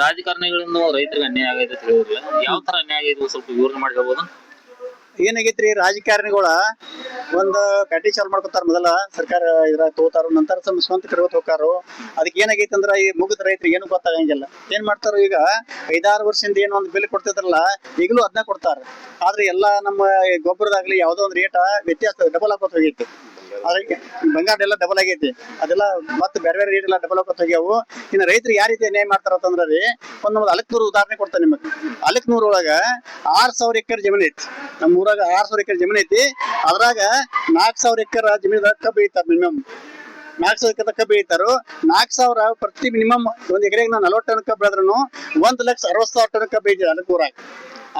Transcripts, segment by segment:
ರಾಜಕಾರಣಿಗಳಿಂದ ರೈತರಿಗೆ ಅನ್ಯಾಯ ಆಗೈತೆ ತಿಳಿಯೋದಿಲ್ಲ ಯಾವ ತರ ಅನ್ಯಾಯ ಆಗೈತೆ ಸ್ವಲ್ಪ ವಿವರಣೆ ಮಾಡ್ಕೋಬಹುದು ಏನಾಗೈತ್ರಿ, ರಾಜಕಾರಣಿಗಳ ಒಂದು ಕಡ್ಡಿ ಚಾಲು ಮಾಡ್ಕೊತಾರ ಮೊದಲ, ಸರ್ಕಾರ ಇದ್ರ ತಗೋತಾರ, ನಂತರ ತಮ್ಮ ಸ್ವಂತ ಕಡೆ ಹೋಗ್ತಾರು ಅದಕ್ಕೆ ಏನಾಗೈತೆ ಅಂದ್ರ ಈ ಮುಗಿದ ರೈತರಿಗೆ ಏನು ಗೊತ್ತಾಗಂಗಿಲ್ಲ. ಏನ್ ಮಾಡ್ತಾರೋ ಈಗ, ಐದಾರು ವರ್ಷದಿಂದ ಏನು ಒಂದು ಬಿಲ್ ಕೊಡ್ತಿದ್ರಲ್ಲ, ಈಗಲೂ ಅದನ್ನ ಕೊಡ್ತಾರ. ಆದ್ರೆ ಎಲ್ಲಾ ನಮ್ಮ ಗೊಬ್ಬರದಾಗ್ಲಿ ಯಾವ್ದೋ ಒಂದು ರೇಟ್ ವ್ಯತ್ಯಾಸ ಡಬಲ್ ಆಗೋತ್ ಹೋಗೈತಿ ಅದಕ್ಕೆ ಬಂಗಾರ ಎಲ್ಲ ಡಬಲ್ ಆಗೈತಿ. ಅದೆಲ್ಲ ಮತ್ತೆ ಬೇರೆ ಬೇರೆ ರೇಟ್ ಎಲ್ಲ ಡಬಲ್ ಆಗೋತ್ ಹೋಗ್ಯಾವು. ಇನ್ನು ರೈತರು ಯಾವ ರೀತಿ ಅನ್ಯಾಯ ಮಾಡ್ತಾರ ಅಂತಂದ್ರೆ ರೀ, ಒಂದ್ ನಮ್ದು ಅಲಕ್ನೂರು ಉದಾಹರಣೆ ಕೊಡ್ತಾನೆ ನಿಮಗೆ. ಅಲಕ್ನೂರ್ ಒಳಗ ಆರ್ ಸಾವಿರ ಎಕರೆ ಜಮೀನ್ ಐತಿ. ನಮ್ಮ ಊರಾಗ ಆರ್ ಸಾವಿರ ಎಕರೆ ಜಮೀನ್ ಐತಿ. ಅದ್ರಾಗ ನಾಲ್ಕು ಸಾವಿರ ಎಕರೆ ಜಮೀನ್ದಾಗ ಕಬ್ಬು ಐತಾರ ಮಿನಿಮಮ್ ನಾಲ್ಕು ಸಾವಿರ ಎಕರೆ ಕಬ್ಬು ಐತಾರು ನಾಲ್ಕು ಸಾವಿರ ಪ್ರತಿ ಮಿನಿಮಮ್ ಒಂದ್ ಎಕರೆಗೆ ನಾವು ನಲವತ್ತು ಟನ್ ಕಬ್ಬು ಬೆಳೆದ್ರು ಒಂದ್ ಲಕ್ಷ ಅರವತ್ತು ಸಾವಿರ ಟನ್ ಕಬ್ಬು ಐತಿ ಅದಕ್ಕೆ ಊರಾಗ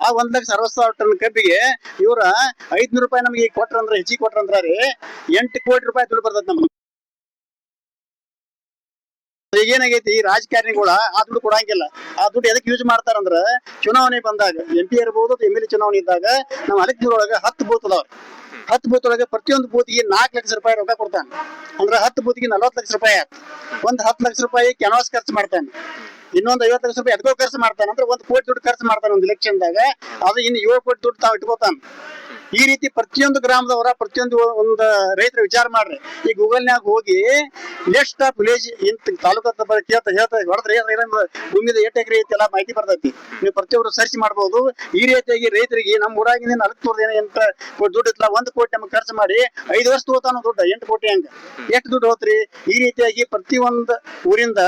ಆ ಒಂದ್ ಲಕ್ಷ ಅರವತ್ ಸಾವಿರ ಟನ್ ಕಬ್ಬಿಗೆ ಇವ್ರ ಐದ್ನೂರು ರೂಪಾಯಿ ನಮಗೆ ಕೊಟ್ರಂದ್ರ ಹೆಚ್ಚಿಗೆ ಕೊಟ್ರಂದ್ರ ರೀ, ಎಂಟು ಕೋಟಿ ರೂಪಾಯಿ ದುಡ್ಡು ಬರ್ತದ ನಮ್ಗೆ. ಈಗ ಏನಾಗೈತಿ ರಾಜಕಾರಣಿಗಳ ಆ ದುಡ್ಡು ಕೊಡಂಗಿಲ್ಲ. ಆ ದುಡ್ಡು ಎದಕ್ಕೆ ಯೂಸ್ ಮಾಡ್ತಾರಂದ್ರ ಚುನಾವಣೆ ಬಂದಾಗ ಎಂ ಪಿ ಇರ್ಬೋದು ಎಂ ಎಲ್ ಎ ಚುನಾವಣೆ ಇದ್ದಾಗ, ನಾವು ಅಲಕ್ನೂರೊಳಗ ಹತ್ತು ಬೂತ್ ಅದಾವ ಹತ್ತು ಬೂತ್ ಒಳಗೆ ಪ್ರತಿಯೊಂದು ಬೂತ್ಗೆ ನಾಲ್ಕು ಲಕ್ಷ ರೂಪಾಯಿ ರೊಕ್ಕ ಕೊಡ್ತಾನೆ. ಅಂದ್ರೆ ಹತ್ತು ಬೂತ್ಗೆ ನಲವತ್ತು ಲಕ್ಷ ರೂಪಾಯಿ ಆಯ್ತು. ಒಂದ್ ಹತ್ತು ಲಕ್ಷ ರೂಪಾಯಿ ಕ್ಯಾನ್ವಾಸ್ ಖರ್ಚು ಮಾಡ್ತಾನೆ. ಇನ್ನೊಂದು ಐವತ್ತು ಲಕ್ಷ ರೂಪಾಯಿ ಎದ್ಕೋ ಖರ್ಚು ಮಾಡ್ತಾನೆ ಅಂದ್ರೆ ಒಂದು ಕೋಟಿ ದುಡ್ಡು ಖರ್ಚು ಮಾಡ್ತಾನೆ ಒಂದು ಇಲೆಕ್ಷನ್ದಾಗ ಅದು ಇನ್ನು ಏಳು ಕೋಟಿ ದುಡ್ಡು ತಾವು ಇಟ್ಕೋತಾನೆ. ಈ ರೀತಿ ಪ್ರತಿಯೊಂದು ಗ್ರಾಮದವರ ಪ್ರತಿಯೊಂದು ಒಂದು ರೈತರ ವಿಚಾರ ಮಾಡ್ರಿ. ಈ ಗೂಗಲ್ನ್ಯಾಗ ಹೋಗಿ ಲಿಸ್ಟ್ ಆಫ್ ವಿಲೇಜ್ ಇಂತ ತಾಲೂಕು ಅಂತ ಕೇಳ್ತಾ ಹೇಳ್ತಾ ಹೊಡೆದ್ರೆ ಭೂಮಿದ ಎಷ್ಟು ಎಕರೆ ಐತಿ ಎಲ್ಲ ಮಾಹಿತಿ ಬರ್ತೈತಿ. ನೀವು ಪ್ರತಿಯೊಬ್ರು ಸರ್ಚ್ ಮಾಡ್ಬೋದು. ಈ ರೀತಿಯಾಗಿ ರೈತರಿಗೆ ನಮ್ಮ ಊರಾಗಿನ ನಾಲ್ಕು ಏನೋ ಎಂತ ದುಡ್ಡು ಇತ್ತಲ್ಲ, ಒಂದು ಕೋಟಿ ನಮ್ಗೆ ಖರ್ಚು ಮಾಡಿ ಐದು ವರ್ಷ ತಗೋತಾನು ದುಡ್ಡು, ಎಂಟು ಕೋಟಿ ಹಂಗ. ಎಷ್ಟು ದುಡ್ಡು ಹೋತ್ರಿ? ಈ ರೀತಿಯಾಗಿ ಪ್ರತಿಯೊಂದು ಊರಿಂದ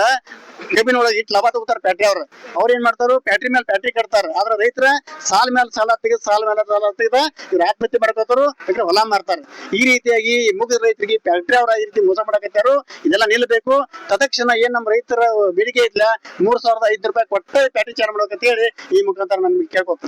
ಕಬ್ಬಿನ ಒಳಗೆ ಇಟ್ಟು ಲಾಭ ತಗೋತಾರ ಪ್ಯಾಟ್ರಿ ಅವ್ರ. ಅವ್ರ ಏನ್ ಮಾಡ್ತಾರೋ? ಪ್ಯಾಟ್ರಿ ಮೇಲೆ ಪ್ಯಾಟ್ರಿ ಕಟ್ತಾರ. ಆದ್ರೆ ರೈತರ ಸಾಲ ಮೇಲೆ ಸಾಲ ತೆಗೆದು, ಸಾಲ ಮೇಲೆ ಸಾಲ ತೆಗೆದ ಆತ್ಮಹತ್ಯೆ ಮಾಡ್ಕೋತಾರು ಯಾಕಂದ್ರೆ ಹೊಲ ಮಾರ್ತಾರ. ಈ ರೀತಿಯಾಗಿ ಮುಗಿದ ರೈತರಿಗೆ ಫ್ಯಾಕ್ಟ್ರಿ ಅವರ ಈ ರೀತಿ ಮೋಸ ಮಾಡಕತ್ತಾರು ಇದೆಲ್ಲ ನಿಲ್ಲಬೇಕು ತತ್ಕ್ಷಣ ಏನ್ ನಮ್ಮ ರೈತರ ಬೇಡಿಕೆ ಇದ್ಲ ಮೂರ್ ಸಾವಿರದ ಐದು ರೂಪಾಯಿ ಕೊಟ್ಟ ಪ್ಯಾಟಿ ಚಾರ್ ಮಾಡ್ಬೇಕಂತ ಹೇಳಿ ಈ ಮುಖಾಂತರ ನಮ್ಗೆ ಕೇಳ್ಕೊತೀನಿ